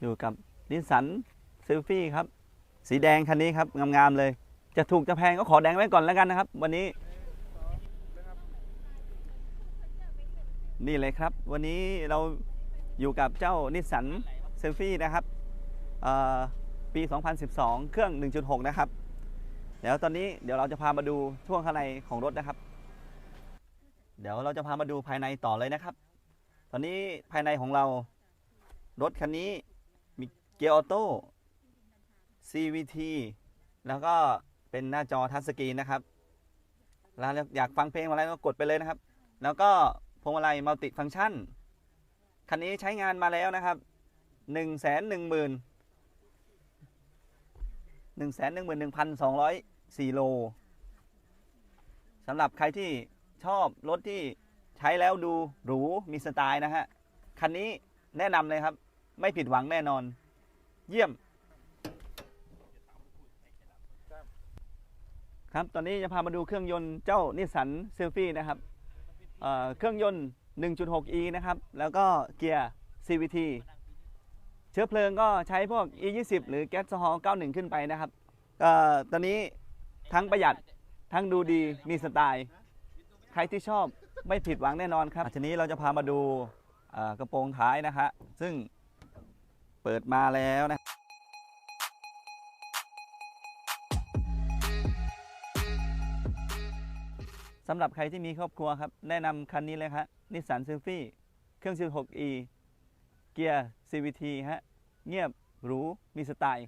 อยู่กับนิสสันซิลฟี่ครับ สีแดงคันนี้ครับ งามๆเลย จะถูกจะแพงก็ขอแดงไว้ก่อนแล้วกันนะครับ วันนี้ นี่เลยครับ วันนี้เราอยู่กับเจ้านิสสันเซลฟี่นะครับเอ่อปี 2012 เครื่อง 1.6 นะครับ เดี๋ยวตอนนี้เดี๋ยวเราจะพามาดูช่วงข้างในของรถนะครับ เดี๋ยวเราจะพามาดูภายในต่อเลยนะครับ ตอนนี้ภายในของเรา รถคันนี้มีเกียร์ออโต้ CVT แล้วก็เป็นหน้าจอทัชสกรีนนะครับ แล้วอยากฟังเพลงอะไรก็กดไปเลยนะครับ แล้วก็พวงมาลัยมัลติฟังก์ชัน คันนี้ใช้งานมาแล้วนะครับ1นึ่งแสน หนึ่งหมื่นหนึ่งแสนหนึ่งหมื่นหนึ่งพันสองร้อยสี่โลสำหรับใครที่ชอบรถที่ใช้แล้วดูหรูมีสไตล์นะฮะ คันนี้แนะนำเลยครับ ไม่ผิดหวังแน่นอน เยี่ยม ครับ ตอนนี้จะพามาดูเครื่องยนต์เจ้านิสสันเซลฟี่นะครับเเครื่องยนต์ 1.6e นะครับ แล้วก็เกียร์ CVT เชื้อเพลิงก็ใช้พวก E20 หรือแก๊สโซฮอล์91 ขึ้นไปนะครับก็ตอนนี้ทั้งประหยัดทั้งดูดีมีสไตล์ ใครที่ชอบไม่ผิดหวังแน่นอนครับ ทีนี้เราจะพามาดูกระโปรงท้ายนะฮะซึ่งเปิดมาแล้วนะสำหรับใครที่มีครอบครัวครับ แนะนำคันนี้เลยครับนิสสันซิลฟี่เครื่อง 16e เกียร์ CVT ฮะ เงียบหรูมีสไตล์